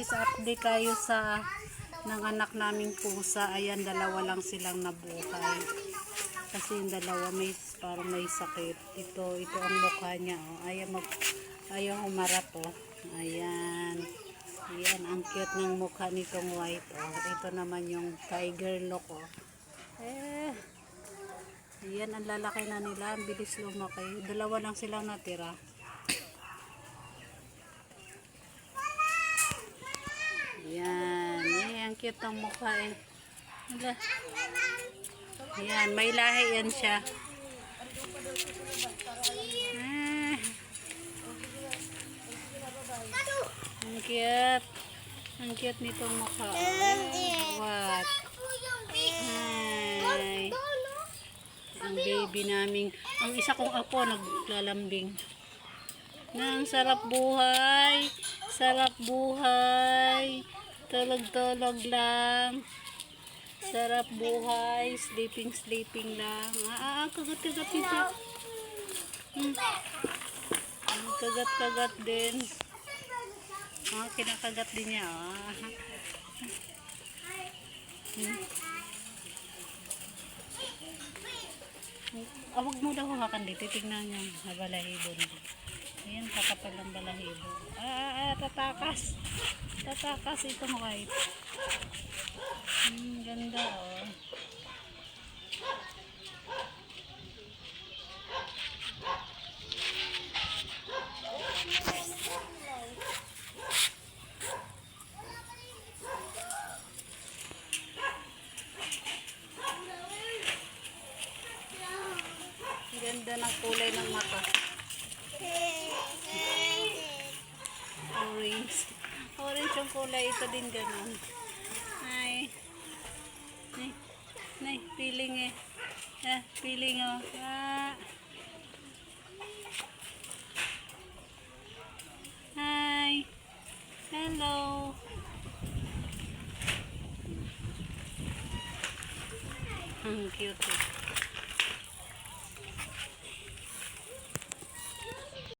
guys, update tayo sa ng anak naming pusa. Ayan, dalawa lang silang nabuhay. Kasi yung dalawa may parang may sakit. Ito, ito ang mukha niya. Oh. Ayaw, mag, ayaw humarap. Oh. Ayan. Ayan, ang cute ng mukha nitong white. Oh. Ito naman yung tiger look. Oh. Eh, ayan, ang lalaki na nila. Ang bilis lumaki. Dalawa lang silang natira. Yan. Eh, ang cute ng mukha eh. Wala. Yan, may lahi yan siya. Ah. Ang cute. Ang cute nitong mukha. What? Hi. Ang baby naming, ang isa kong apo naglalambing. Na ang sarap buhay. Sarap buhay. Tulog-tulog lang. Sarap buhay. Sleeping, sleeping lang. Ah, ah, kagat-kagat nito. Hmm. Ang Kagat-kagat din. Ah, kinakagat din niya. Ah. Hmm. Ah, wag mo daw hawakan dito. Tignan niya ang balahibo niya. Ayan, kakapal ng balahibo. Ah, ah, ah, tatakas. Tatakas itong white. Hmm, ganda oh. Ganda ng kulay ng mata. Orange. Orange yung kulay. Ito din ganun. Ay. Ay. Nay, feeling eh. Ah, feeling oh. Ah. Hi. Hello. Ang cute eh.